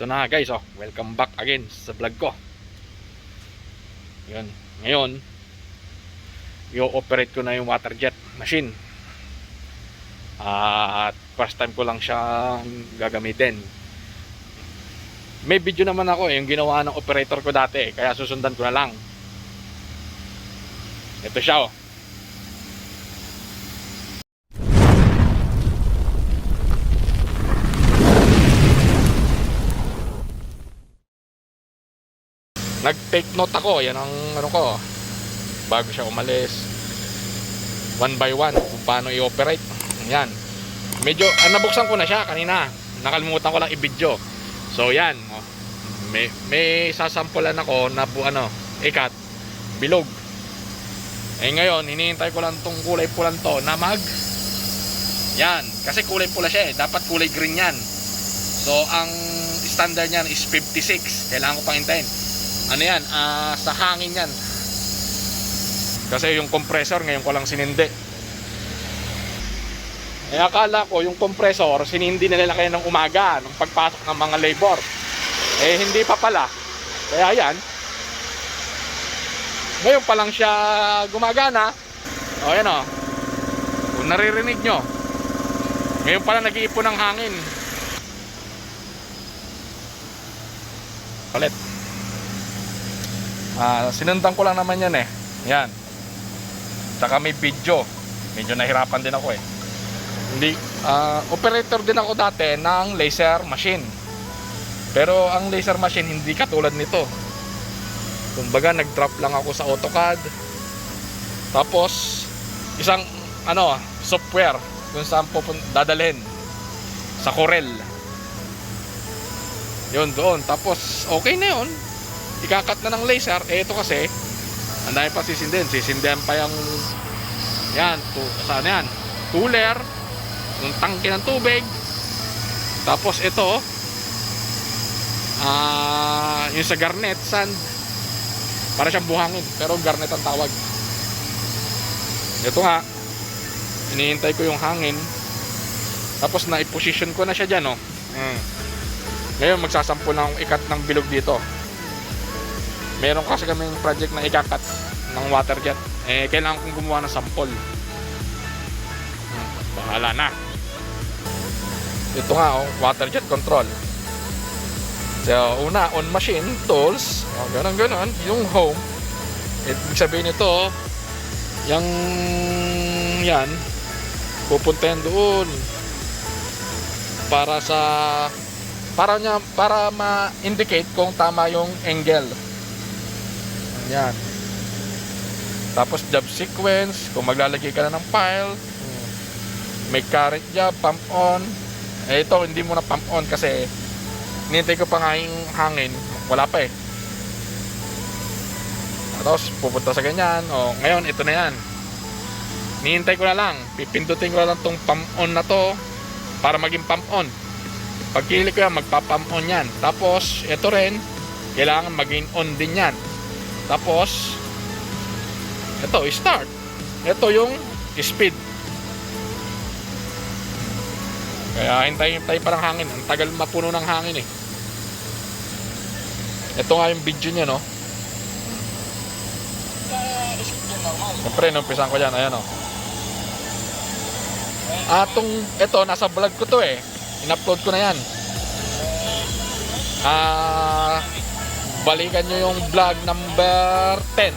Ito na guys, oh. Welcome back again sa vlog ko. Yun. Ngayon, i-operate ko na yung water jet machine. At first time ko lang siyang gagamitin. May video naman ako eh, yung ginawa ng operator ko dati, kaya susundan ko na lang. Ito siya oh. Nag-take note ako, yan ang ano ko. Bago siya umalis. One by one, kung paano i-operate. Yan. Medyo, ah, nabuksan ko na siya kanina. Nakalimutan ko lang i-video. So yan. oh. May, may sasampulan ako na bu, ano, ikat, bilog. Eh ngayon, hinihintay ko lang tong kulay pulan to na mag yan. Kasi kulay pula siya eh. Dapat kulay green yan. So, ang standard niyan is 56. Kailangan ko pang hintayin. Ano yan? Ah, sa hangin yan. Kasi yung compressor ngayon ko lang sinindi. Eh akala ko yung compressor sinindi na nila kayo ng umaga nung pagpasok ng mga labor. Eh hindi pa pala. Kaya yan. Ngayon pa lang siya gumagana. O yan o. Kung naririnig nyo. Ngayon pala nag-iipon ng hangin. Palit. Ah, sinundan ko lang naman yan eh. Yan. Tsaka may video. Medyo nahirapan din ako eh. Hindi, ah, operator din ako dati ng laser machine. Pero ang laser machine hindi katulad nito. Kumbaga nag-drop lang ako sa AutoCAD. Tapos isang ano, software kung saan pupun dadalhin sa Corel. Yun doon. Tapos okay na yun. Ikakat na ng laser. Eh ito kasi ang dami pa sisindihan. Sisindihan pa yung yan, to, saan yan? Cooler, yung tangke ng tubig. Tapos ito, ah, yung sa garnet sand. Para siyang buhangin, pero garnet ang tawag. Ito nga, hinihintay ko yung hangin. Tapos na-position ko na siya dyan, oh. Mm. Ngayon, magsasample na akong ikat ng bilog dito. Meron kasi kaming project na ikakat ng water jet. Eh, kailangan kong gumawa ng sample. Hmm, bahala na. Ito nga, oh, water jet control. So, una, on machine, tools, oh, ganun ganun, yung home. Ibig sabihin nito, yung yan, pupuntahin doon para sa para niya para ma-indicate kung tama yung angle. Yan. Tapos job sequence, kung maglalagay ka na ng file, may current job, pump on. Eh ito, hindi mo na pump on kasi nintay ko pa nga yung hangin, wala pa eh. Tapos pupunta sa ganyan, o ngayon ito na yan. Nihintay ko na lang, pipindutin ko na lang tong pump on na to para maging pump on. Pagkili ko yan, magpa-pump on yan. Tapos, ito rin, kailangan maging on din yan. Tapos, ito, start. Ito yung speed. Kaya hintay-hintay parang hangin. Ang tagal mapuno ng hangin eh. Ito nga yung video niya, no? Siyempre, numpisan ko dyan. Ayan, oh. Atong, ito, nasa vlog ko to eh. In-upload ko na yan. Ah, balikan nyo yung vlog number 10.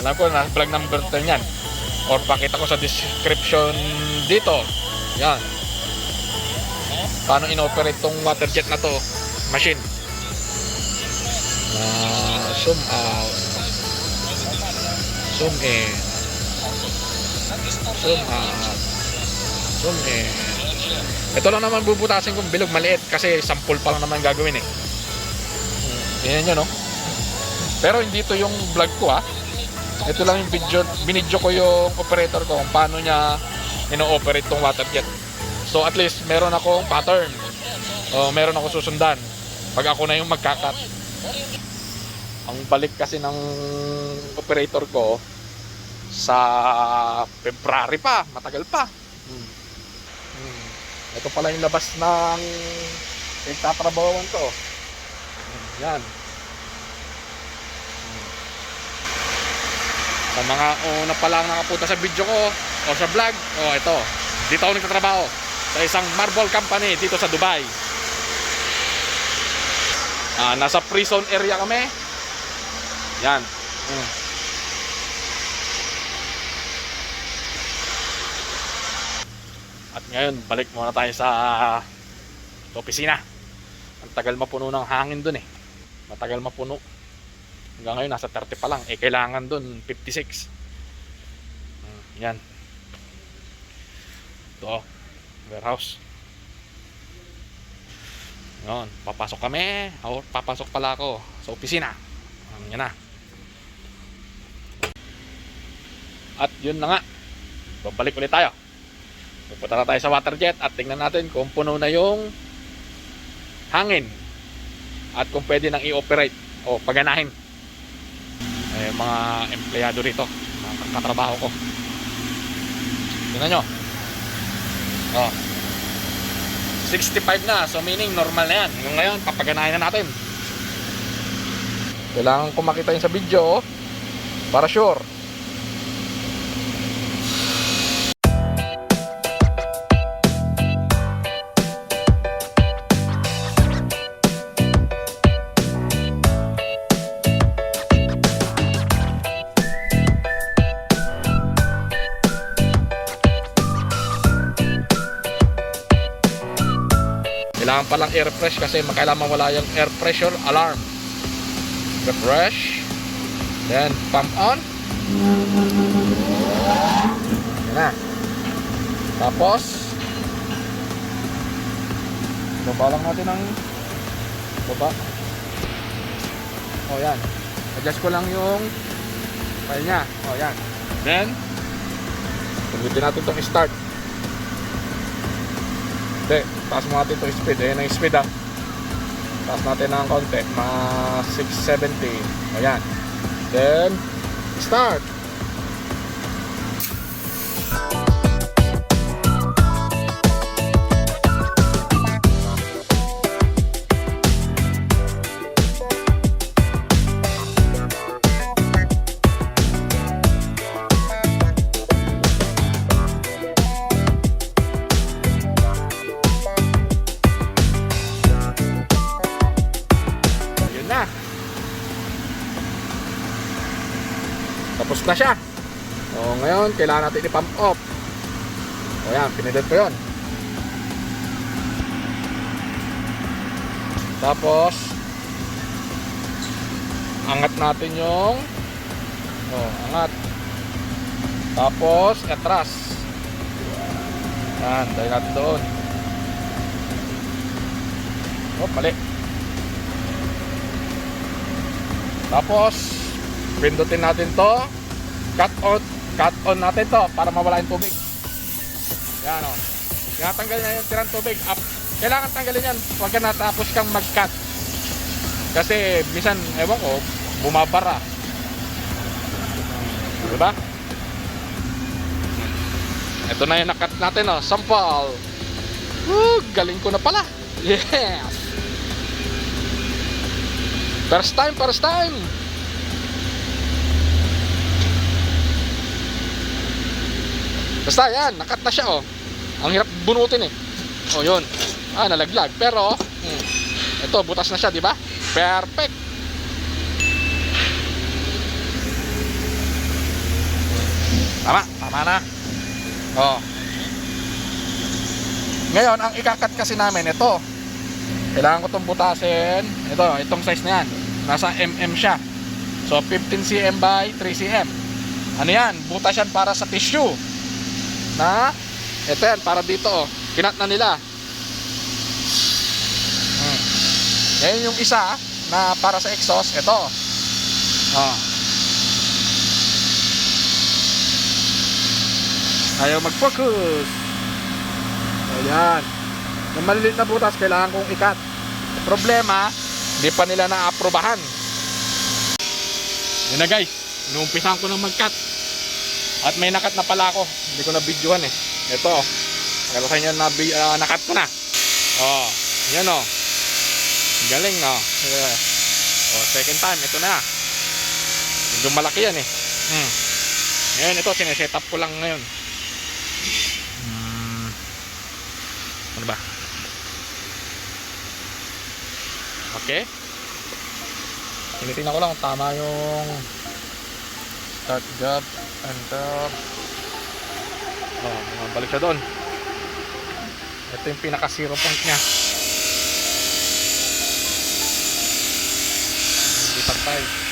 Alam ko na vlog number 10 yan. Or pakita ko sa description dito. Yan. Paano inoperate tong water jet na to machine. Ah, zoom out. Zoom in. Zoom out. Zoom in. Ito lang naman bubutasin kong bilog maliit kasi sample pa lang naman gagawin eh. Yan nyo no. Pero hindi to yung vlog ko ah. Ito lang yung video, binidyo ko yung operator ko kung paano niya ino-operate tong water jet. So at least meron akong pattern. O meron ako susundan. Pag ako na yung magkakat. Ang balik kasi ng operator ko sa February pa, matagal pa. Hmm. Hmm. Ito pala yung labas ng pinagtatrabawan ko. Yan. Sa mga una pa lang nakapunta sa video ko o sa vlog, o ito, dito ako nagtatrabaho sa isang marble company dito sa Dubai. Ah, nasa prison area kami. Yan. Mm. At ngayon, balik muna tayo sa opisina. Ang tagal mapuno ng hangin dun eh. Matagal mapuno. Hanggang ngayon, nasa 30 pa lang. Eh, kailangan dun 56. Mm, yan. Ito, warehouse. Yun, papasok kami. O, papasok pala ako sa opisina. Um, yan na. At yun na nga. Babalik ulit tayo. Pupunta na tayo sa water jet at tingnan natin kung puno na yung hangin. At kung pwede nang i-operate o paganahin. Eh, mga empleyado rito. Mga katrabaho ko. Tingnan nyo. Oh. 65 na. So meaning normal na yan. Yung ngayon, papaganahin na natin. Kailangan ko makita yun sa video oh. para sure. Kailangan palang air-fresh kasi makailangan wala yung air pressure alarm. Refresh. Then pump on. Na. Tapos baba lang natin ng baba. Oh yan. Adjust ko lang yung file niya. Oh yan. Then Pagbitin natin itong start. Hindi, taas mo natin itong speed. Ayan ang speed ah. Taas natin ng konti. Mga 670. Ayan. Then, start. Kailangan natin i-pump off. O yan, pinindot ko yun. Tapos, angat natin yung o, angat. Tapos, atras. Yan, dahil natin doon. O, mali. Tapos, pindutin natin to. Cut on, cut on natin to para mawala yung tubig. Yan o. Tinatanggal na yung tirang tubig. Up. Kailangan tanggalin yan pag natapos kang mag-cut. Kasi minsan, ewan ko, bumabara. Diba? Ito na yung nakat natin o. Sampal. Woo, galing ko na pala. Yes! First time, first time. Basta yan, nakat na siya oh. Ang hirap bunutin eh. Oh, yun. Ah, nalaglag. Pero, hmm, ito, butas na siya, di ba? Perfect. Tama, tama na. Oh. Ngayon, ang ikakat kasi namin, ito. Kailangan ko itong butasin. Ito, itong size na yan. Nasa mm siya. So, 15 cm by 3 cm. Ano yan? Butas yan para sa tissue. Na, ito yan, para dito. Oh. Kinat na nila. Hmm. Ngayon yung isa na para sa exhaust, ito. Oh. Ayaw mag-focus. Ayan. Yung maliliit na butas, kailangan kong ikat. Problema, hindi pa nila na-aprobahan. Yun na guys, inuumpisahan ko na mag-cut. At may nakat na pala ako. Hindi ko na videohan eh. Ito. Kala sa inyo na uh, nakat ko na. Oh, yan oh. Galing no. Yeah. O, second time, ito na. Medyo malaki yan eh. Hmm. Ngayon, ito, sineset up ko lang ngayon. Hmm. Ano ba? Okay. Tinitingnan ko lang tama yung start job and job. Oh, balik siya doon. Ito yung pinaka zero point niya. Hindi pantay.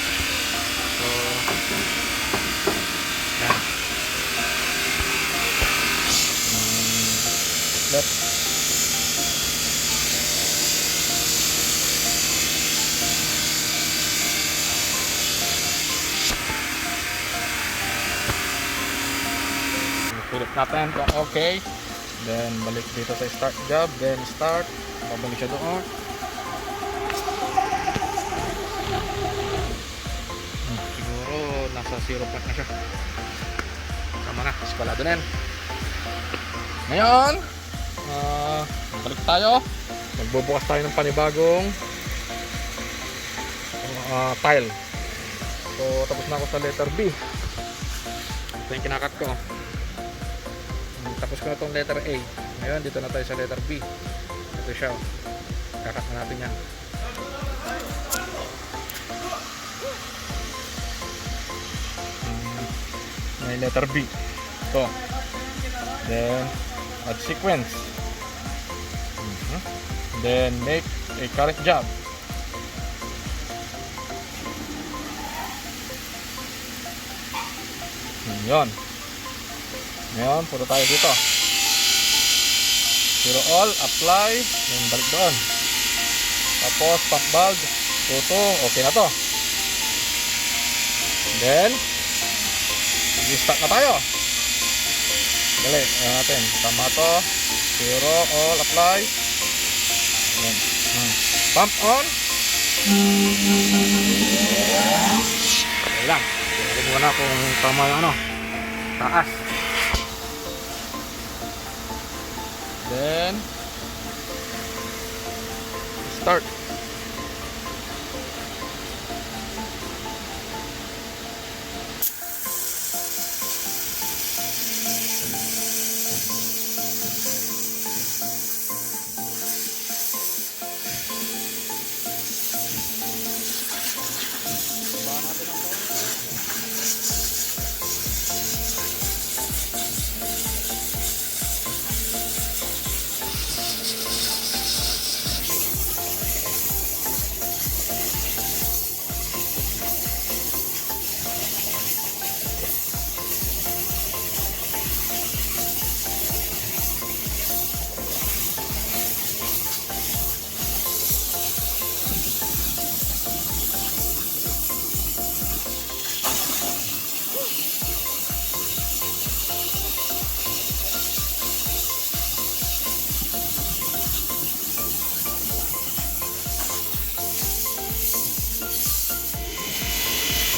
Philip natin kung okay. Then balik dito sa start job, then start. Babalik siya doon. Hmm, Siguro nasa 0 point na siya. Tama na, eskwalado na yan. Ngayon, ah, balik tayo. Magbubukas tayo ng panibagong ah, tile. So, tapos na ako sa letter B. Ito yung kinakat ko. Mm, Tapos ko na itong letter A. Ngayon, dito na tayo sa letter B. Ito siya. Kakat na natin yan. Mm, May letter B. Ito. Then, add sequence. Mhm. Then, make a correct job. Mm, Yun. Ngayon, punta tayo dito. Zero all, apply, then balik doon. Tapos, pump valve, tuto, okay na to. Then, start na tayo. Dali, ayan natin. Tama to. Zero, all, apply. Yan. Hmm. Pump on. Okay lang. Tingnan muna kung tama yung ano. Taas. Then, start.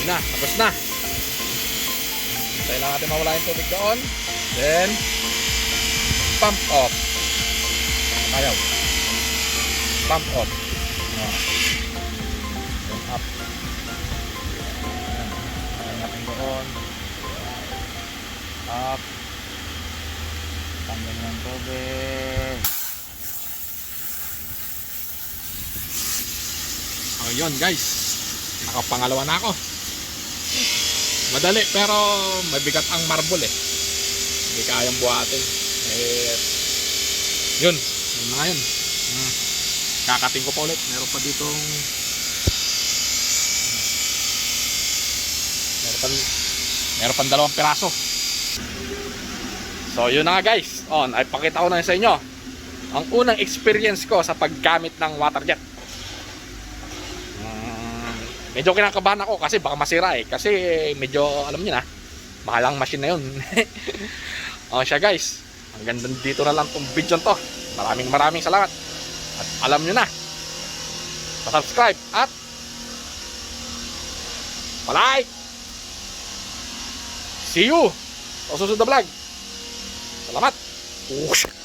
Na, tapos na. Kailangan natin mawala yung tubig doon. Then, pump off. Ayaw. Pump off. Ah. Then up. Ayan. Natin doon. Up. Tanggal ng tubig. Oh, yun guys. Nakapangalawa na ako. Madali pero mabigat ang marble eh. Hindi kayang buhatin. Eh, yun. Yun na yun. Hmm. Kakating ko pa ulit. Meron pa ditong meron pa meron pa dalawang piraso. So yun na nga guys. On, ay pakita ko na sa inyo ang unang experience ko sa paggamit ng water jet. Medyo kinakabahan ako kasi baka masira eh. Kasi medyo, alam niyo na, mahalang machine na yun. o siya guys, hanggang dito na lang tong video to. Maraming maraming salamat. At alam niyo na, pa-subscribe at pa-like. See you sa susunod na vlog. Salamat. Whoosh.